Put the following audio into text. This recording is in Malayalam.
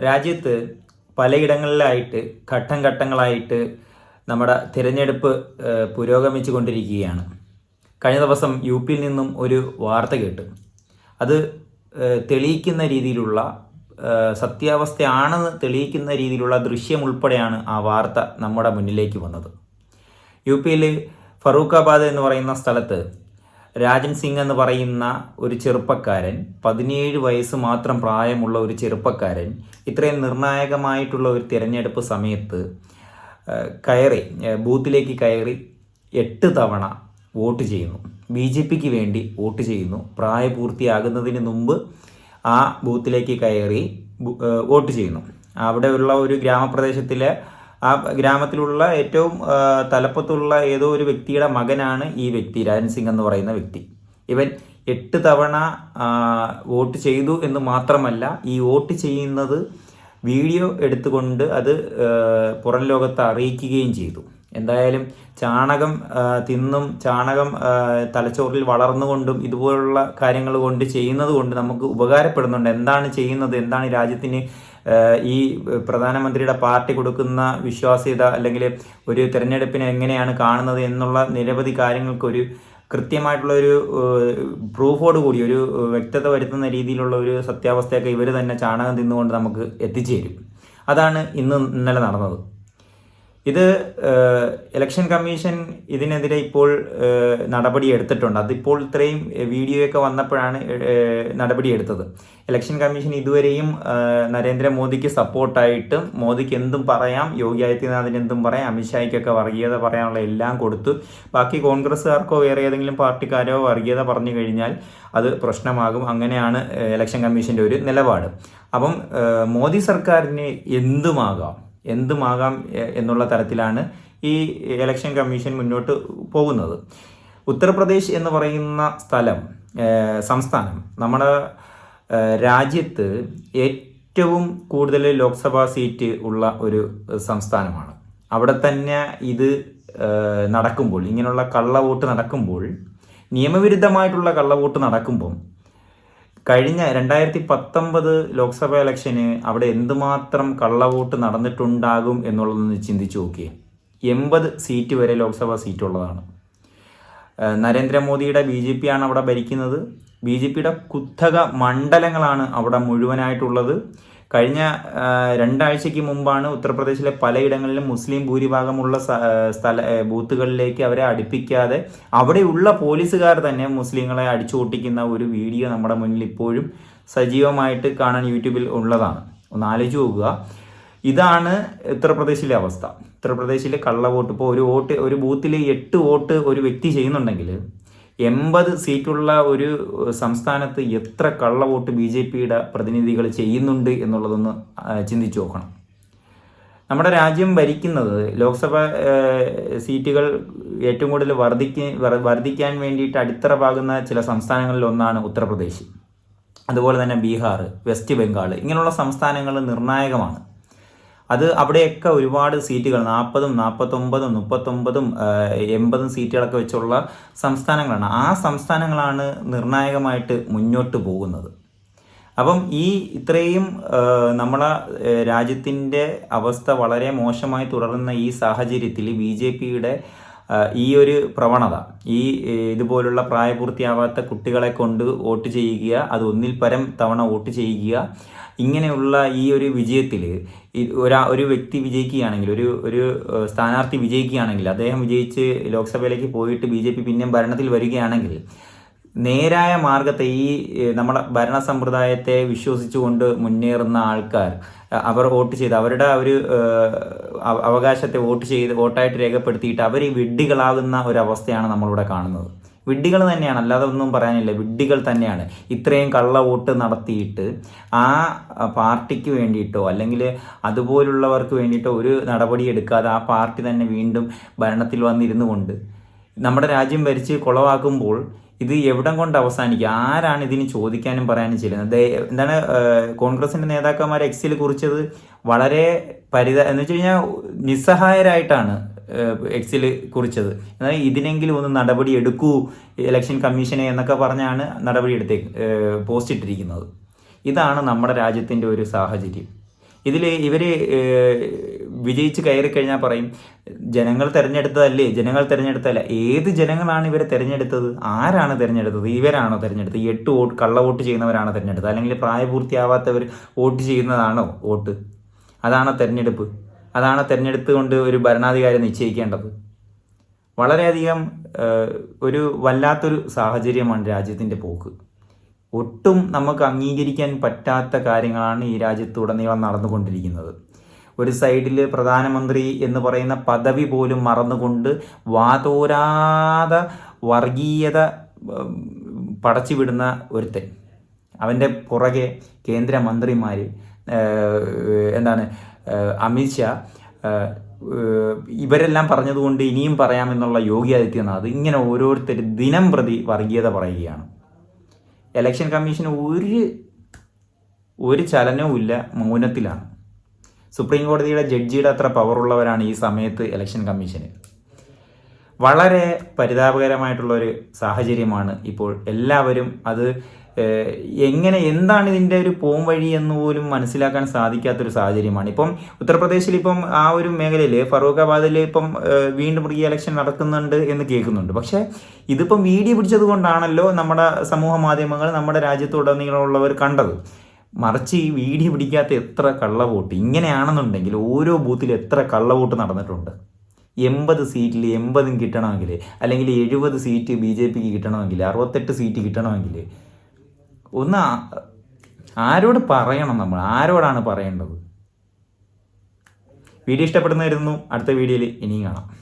രാജ്യത്ത് പലയിടങ്ങളിലായിട്ട് ഘട്ടം ഘട്ടങ്ങളായിട്ട് നമ്മുടെ തിരഞ്ഞെടുപ്പ് പുരോഗമിച്ചു കൊണ്ടിരിക്കുകയാണ് കഴിഞ്ഞ ദിവസം യു പിയിൽ നിന്നും ഒരു വാർത്ത കേട്ടു. അത് തെളിയിക്കുന്ന രീതിയിലുള്ള സത്യാവസ്ഥയാണെന്ന് തെളിയിക്കുന്ന രീതിയിലുള്ള ദൃശ്യം ഉൾപ്പെടെയാണ് ആ വാർത്ത നമ്മുടെ മുന്നിലേക്ക് വന്നത്. യു പിയിൽ ഫറൂഖാബാദ് എന്ന് പറയുന്ന സ്ഥലത്ത് രാജൻ സിംഗ് എന്ന് പറയുന്ന ഒരു ചെറുപ്പക്കാരൻ പതിനേഴ് വയസ്സ് മാത്രം പ്രായമുള്ള ഒരു ചെറുപ്പക്കാരൻ ഇത്രയും നിർണായകമായിട്ടുള്ള ഒരു തിരഞ്ഞെടുപ്പ് സമയത്ത് കയറി ബൂത്തിലേക്ക് കയറി എട്ട് തവണ വോട്ട് ചെയ്യുന്നു. ബി ജെ പിക്ക് വേണ്ടി വോട്ട് ചെയ്യുന്നു. പ്രായപൂർത്തിയാകുന്നതിന് മുമ്പ് ആ ബൂത്തിലേക്ക് കയറി വോട്ട് ചെയ്യുന്നു. അവിടെയുള്ള ഒരു ഗ്രാമപ്രദേശത്തിലെ ആ ഗ്രാമത്തിലുള്ള ഏറ്റവും തലപ്പത്തുള്ള ഏതോ ഒരു വ്യക്തിയുടെ മകനാണ് ഈ വ്യക്തി രാജൻ സിംഗ് എന്ന് പറയുന്ന വ്യക്തി. ഇവൻ എട്ട് തവണ വോട്ട് ചെയ്തു എന്ന് മാത്രമല്ല ഈ വോട്ട് ചെയ്യുന്നത് വീഡിയോ എടുത്തുകൊണ്ട് അത് പുറം ലോകത്ത് അറിയിക്കുകയും ചെയ്തു. എന്തായാലും ചാണകം തിന്നും ചാണകം തലച്ചോറിൽ വളർന്നുകൊണ്ടും ഇതുപോലുള്ള കാര്യങ്ങൾ കൊണ്ട് ചെയ്യുന്നത് കൊണ്ട് നമുക്ക് ഉപകാരപ്പെടുന്നുണ്ട്. എന്താണ് ചെയ്യുന്നത്? എന്താണ് രാജ്യത്തിന് ഈ പ്രധാനമന്ത്രിയുടെ പാർട്ടി കൊടുക്കുന്ന വിശ്വാസ്യത അല്ലെങ്കിൽ ഒരു തിരഞ്ഞെടുപ്പിനെ എങ്ങനെയാണ് കാണുന്നത് എന്നുള്ള നിരവധി കാര്യങ്ങൾക്കൊരു കൃത്യമായിട്ടുള്ള ഒരു പ്രൂഫോട് കൂടി ഒരു വ്യക്തത വരുത്തുന്ന രീതിയിലുള്ള ഒരു സത്യാവസ്ഥയൊക്കെ ഇവർ തന്നെ ചാണകം തിന്നുകൊണ്ട് നമുക്ക് എത്തിച്ചേരും. അതാണ് ഇന്ന് ഇന്നലെ നടന്നത്. ഇത് ഇലക്ഷൻ കമ്മീഷൻ ഇതിനെതിരെ ഇപ്പോൾ നടപടി എടുത്തിട്ടുണ്ട്. അതിപ്പോൾ ഇത്രയും വീഡിയോയൊക്കെ വന്നപ്പോഴാണ് നടപടി എടുത്തത്. ഇലക്ഷൻ കമ്മീഷൻ ഇതുവരെയും നരേന്ദ്രമോദിക്ക് സപ്പോർട്ടായിട്ട് മോദിക്ക് എന്തും പറയാം യോഗി ആദിത്യനാഥിന് എന്തും പറയാം അമിത്ഷായ്ക്കൊക്കെ വർഗീയത പറയാനുള്ള എല്ലാം കൊടുത്തു. ബാക്കി കോൺഗ്രസ്സുകാർക്കോ വേറെ ഏതെങ്കിലും പാർട്ടിക്കാരോ വർഗീയത പറഞ്ഞു കഴിഞ്ഞാൽ അത് പ്രശ്നമാകും. അങ്ങനെയാണ് ഇലക്ഷൻ കമ്മീഷന്റെ ഒരു നിലപാട്. അപ്പം മോദി സർക്കാരിന് എന്തുമാകാം? എന്തുമാകാം എന്നുള്ള തരത്തിലാണ് ഈ ഇലക്ഷൻ കമ്മീഷൻ മുന്നോട്ട് പോകുന്നത്. ഉത്തർപ്രദേശ് എന്ന് പറയുന്ന സ്ഥലം സംസ്ഥാനം നമ്മുടെ രാജ്യത്ത് ഏറ്റവും കൂടുതൽ ലോക്സഭാ സീറ്റ് ഉള്ള ഒരു സംസ്ഥാനമാണ്. അവിടെ തന്നെ ഇത് നടക്കുമ്പോൾ ഇങ്ങനെയുള്ള കള്ളവോട്ട് നടക്കുമ്പോൾ നിയമവിരുദ്ധമായിട്ടുള്ള കള്ളവോട്ട് നടക്കുമ്പം കഴിഞ്ഞ രണ്ടായിരത്തി പത്തൊമ്പത് ലോക്സഭ ഇലക്ഷന് അവിടെ എന്തുമാത്രം കള്ളവോട്ട് നടന്നിട്ടുണ്ടാകും എന്നുള്ളതൊന്ന് ചിന്തിച്ചു നോക്കിയേ. എൺപത് സീറ്റ് വരെ ലോക്സഭാ സീറ്റ് ഉള്ളതാണ് നരേന്ദ്രമോദിയുടെ ബി ജെ പി ആണ് അവിടെ ഭരിക്കുന്നത്. ബി ജെ പിയുടെ കുത്തക മണ്ഡലങ്ങളാണ് അവിടെ മുഴുവനായിട്ടുള്ളത്. കഴിഞ്ഞ രണ്ടാഴ്ചയ്ക്ക് മുമ്പാണ് ഉത്തർപ്രദേശിലെ പലയിടങ്ങളിലും മുസ്ലിം ഭൂരിഭാഗമുള്ള സ്ഥല ബൂത്തുകളിലേക്ക് അവരെ അടുപ്പിക്കാതെ അവിടെയുള്ള പോലീസുകാർ തന്നെ മുസ്ലിങ്ങളെ അടിച്ചു പൊട്ടിക്കുന്ന ഒരു വീഡിയോ നമ്മുടെ മുന്നിൽ ഇപ്പോഴും സജീവമായിട്ട് കാണാൻ യൂട്യൂബിൽ ഉള്ളതാണ്. ഒന്ന് ആലോചിച്ച് നോക്കുക. ഇതാണ് ഉത്തർപ്രദേശിലെ അവസ്ഥ. ഉത്തർപ്രദേശിലെ കള്ള വോട്ട് ഇപ്പോൾ ഒരു വോട്ട് ഒരു ബൂത്തിൽ എട്ട് വോട്ട് ഒരു വ്യക്തി ചെയ്യുന്നുണ്ടെങ്കിൽ എൺപത് സീറ്റുള്ള ഒരു സംസ്ഥാനത്ത് എത്ര കള്ള വോട്ട് ബി ജെ പിയുടെ പ്രതിനിധികൾ ചെയ്യുന്നുണ്ട് എന്നുള്ളതൊന്ന് ചിന്തിച്ചു നോക്കണം. നമ്മുടെ രാജ്യം ഭരിക്കുന്നത് ലോക്സഭ സീറ്റുകൾ ഏറ്റവും കൂടുതൽ വർദ്ധിക്ക വർദ്ധിക്കാൻ വേണ്ടിയിട്ട് അടിത്തറ പാകുന്ന ചില സംസ്ഥാനങ്ങളിൽ ഒന്നാണ് ഉത്തർപ്രദേശ്. അതുപോലെ തന്നെ ബീഹാർ വെസ്റ്റ് ബംഗാൾ ഇങ്ങനെയുള്ള സംസ്ഥാനങ്ങൾ നിർണായകമാണ്. അത് അവിടെയൊക്കെ ഒരുപാട് സീറ്റുകൾ നാൽപ്പതും നാൽപ്പത്തൊമ്പതും മുപ്പത്തൊമ്പതും എൺപതും സീറ്റുകളൊക്കെ വെച്ചുള്ള സംസ്ഥാനങ്ങളാണ്. ആ സംസ്ഥാനങ്ങളാണ് നിർണായകമായിട്ട് മുന്നോട്ട് പോകുന്നത്. അപ്പം ഈ ഇത്രയും നമ്മളെ രാജ്യത്തിന്റെ അവസ്ഥ വളരെ മോശമായി തുടരുന്ന ഈ സാഹചര്യത്തിൽ ബി ജെ പിയുടെ ഈ ഒരു പ്രവണത ഈ ഇതുപോലുള്ള പ്രായപൂർത്തിയാവാത്ത കുട്ടികളെ കൊണ്ട് വോട്ട് ചെയ്യുക അത് ഒന്നിൽ പരം തവണ വോട്ട് ചെയ്യുക ഇങ്ങനെയുള്ള ഈ ഒരു വിജയത്തിൽ ഒരാ ഒരു വ്യക്തി വിജയിക്കുകയാണെങ്കിൽ ഒരു ഒരു സ്ഥാനാർത്ഥി വിജയിക്കുകയാണെങ്കിൽ അദ്ദേഹം വിജയിച്ച് ലോക്സഭയിലേക്ക് പോയിട്ട് ബി ജെ പി പിന്നെയും ഭരണത്തിൽ വരികയാണെങ്കിൽ നേരായ മാർഗത്തെ ഈ നമ്മുടെ ഭരണ സമ്പ്രദായത്തെ വിശ്വസിച്ചുകൊണ്ട് മുന്നേറുന്ന ആൾക്കാർ അവർ വോട്ട് ചെയ്ത് അവരുടെ ഒരു അവകാശത്തെ വോട്ട് ചെയ്ത് വോട്ടായിട്ട് രേഖപ്പെടുത്തിയിട്ട് അവർ വിഡ്ഢികളാകുന്ന ഒരവസ്ഥയാണ് നമ്മളിവിടെ കാണുന്നത്. വിഡ്ഢികൾ തന്നെയാണ്. അല്ലാതെ ഒന്നും പറയാനില്ല. വിഡ്ഢികൾ തന്നെയാണ്. ഇത്രയും കള്ള വോട്ട് നടത്തിയിട്ട് ആ പാർട്ടിക്ക് വേണ്ടിയിട്ടോ അല്ലെങ്കിൽ അതുപോലുള്ളവർക്ക് വേണ്ടിയിട്ടോ ഒരു നടപടി എടുക്കാതെ ആ പാർട്ടി തന്നെ വീണ്ടും ഭരണത്തിൽ വന്നിരുന്നു കൊണ്ട് നമ്മുടെ രാജ്യം ഭരിച്ച് കുളവാക്കുമ്പോൾ ഇത് എവിടം കൊണ്ട് അവസാനിക്കുക ആരാണ് ഇതിന് ചോദിക്കാനും പറയാനും ചെയ്യുന്നത്? എന്താണ് കോൺഗ്രസിന്റെ നേതാക്കന്മാർ എക്സിൽ കുറിച്ചത് വളരെ പരിത എന്ന് വെച്ച് കഴിഞ്ഞാൽ നിസ്സഹായരായിട്ടാണ് എക്സിൽ കുറിച്ചത്. എന്നാൽ ഇതിനെങ്കിലും ഒന്ന് നടപടി എടുക്കൂ ഇലക്ഷൻ കമ്മീഷനെ എന്നൊക്കെ പറഞ്ഞാണ് നടപടി എടുത്തേ പോസ്റ്റ് ഇട്ടിരിക്കുന്നത്. ഇതാണ് നമ്മുടെ രാജ്യത്തിന്റെ ഒരു സാഹചര്യം. ഇതിൽ ഇവർ വിജയിച്ച് കയറി കഴിഞ്ഞാൽ പറയും ജനങ്ങൾ തിരഞ്ഞെടുത്തതല്ലേ? ജനങ്ങൾ തിരഞ്ഞെടുത്തതല്ല. ഏത് ജനങ്ങളാണ് ഇവരെ തിരഞ്ഞെടുത്തത്? ആരാണ് തിരഞ്ഞെടുത്തത്? ഇവരാണോ തിരഞ്ഞെടുത്തത്? എട്ട് വോട്ട് കള്ള വോട്ട് ചെയ്യുന്നവരാണോ തിരഞ്ഞെടുത്തത്? അല്ലെങ്കിൽ പ്രായപൂർത്തിയാവാത്തവർ വോട്ട് ചെയ്യുന്നതാണോ വോട്ട്? അതാണോ തിരഞ്ഞെടുപ്പ്. അതാണോ തിരഞ്ഞെടുപ്പ് കൊണ്ട് ഒരു ഭരണാധികാരി നിശ്ചയിക്കേണ്ടത്. വളരെയധികം ഒരു വല്ലാത്തൊരു സാഹചര്യമാണ് രാജ്യത്തിന്റെ പോക്ക്. ഒട്ടും നമുക്ക് അംഗീകരിക്കാൻ പറ്റാത്ത കാര്യങ്ങളാണ് ഈ രാജ്യത്തുടനീളം നടന്നുകൊണ്ടിരിക്കുന്നത്. ഒരു സൈഡിൽ പ്രധാനമന്ത്രി എന്ന് പറയുന്ന പദവി പോലും മറന്നുകൊണ്ട് വാതോരാത വർഗീയത പടച്ചുവിടുന്ന ഒരുത്തൻ. അവന്റെ പുറകെ കേന്ദ്രമന്ത്രിമാർ എന്താണ് അമിത്ഷാ ഇവരെല്ലാം പറഞ്ഞതുകൊണ്ട് ഇനിയും പറയാമെന്നുള്ള യോഗി ആദിത്യനാഥ് ഇങ്ങനെ ഓരോരുത്തർ ദിനം പ്രതി വർഗീയത പറയുകയാണ്. എലക്ഷൻ കമ്മീഷന് ഒരു ഒരു ചലനവും ഇല്ല മൗനത്തിലാണ്. സുപ്രീം കോടതിയുടെ ജഡ്ജിയുടെ അത്ര പവറുള്ളവരാണ് ഈ സമയത്ത് ഇലക്ഷൻ കമ്മീഷന് വളരെ പരിതാപകരമായിട്ടുള്ള ഒരു സാഹചര്യമാണ് ഇപ്പോൾ എല്ലാവരും അത് എങ്ങനെ എന്താണ് ഇതിന്റെ ഒരു പോം വഴി എന്ന് പോലും മനസ്സിലാക്കാൻ സാധിക്കാത്തൊരു സാഹചര്യമാണ്. ഇപ്പം ഉത്തർപ്രദേശിൽ ഇപ്പം ആ ഒരു മേഖലയിൽ ഫറൂഖാബാദിൽ ഇപ്പം വീണ്ടും റീ എലക്ഷൻ നടക്കുന്നുണ്ട് എന്ന് കേൾക്കുന്നുണ്ട്. പക്ഷേ ഇതിപ്പം വീഡിയോ പിടിച്ചത് കൊണ്ടാണല്ലോ നമ്മുടെ സമൂഹ മാധ്യമങ്ങൾ നമ്മുടെ രാജ്യത്തുടനീളമുള്ളവർ കണ്ടത്. മറിച്ച് ഈ വീഡിയോ പിടിക്കാത്ത എത്ര കള്ളവോട്ട്? ഇങ്ങനെയാണെന്നുണ്ടെങ്കിൽ ഓരോ ബൂത്തിൽ എത്ര കള്ളവോട്ട് നടന്നിട്ടുണ്ട്? എൺപത് സീറ്റിൽ എൺപതും കിട്ടണമെങ്കിൽ അല്ലെങ്കിൽ എഴുപത് സീറ്റ് ബി ജെ പിക്ക് കിട്ടണമെങ്കിൽ അറുപത്തെട്ട് സീറ്റ് കിട്ടണമെങ്കിൽ ഒന്ന് ആരോട് പറയണം നമ്മൾ? ആരോടാണ് പറയേണ്ടത്? വീഡിയോ ഇഷ്ടപ്പെടുന്നതായിരുന്നു അടുത്ത വീഡിയോയിൽ ഇനിയും കാണാം.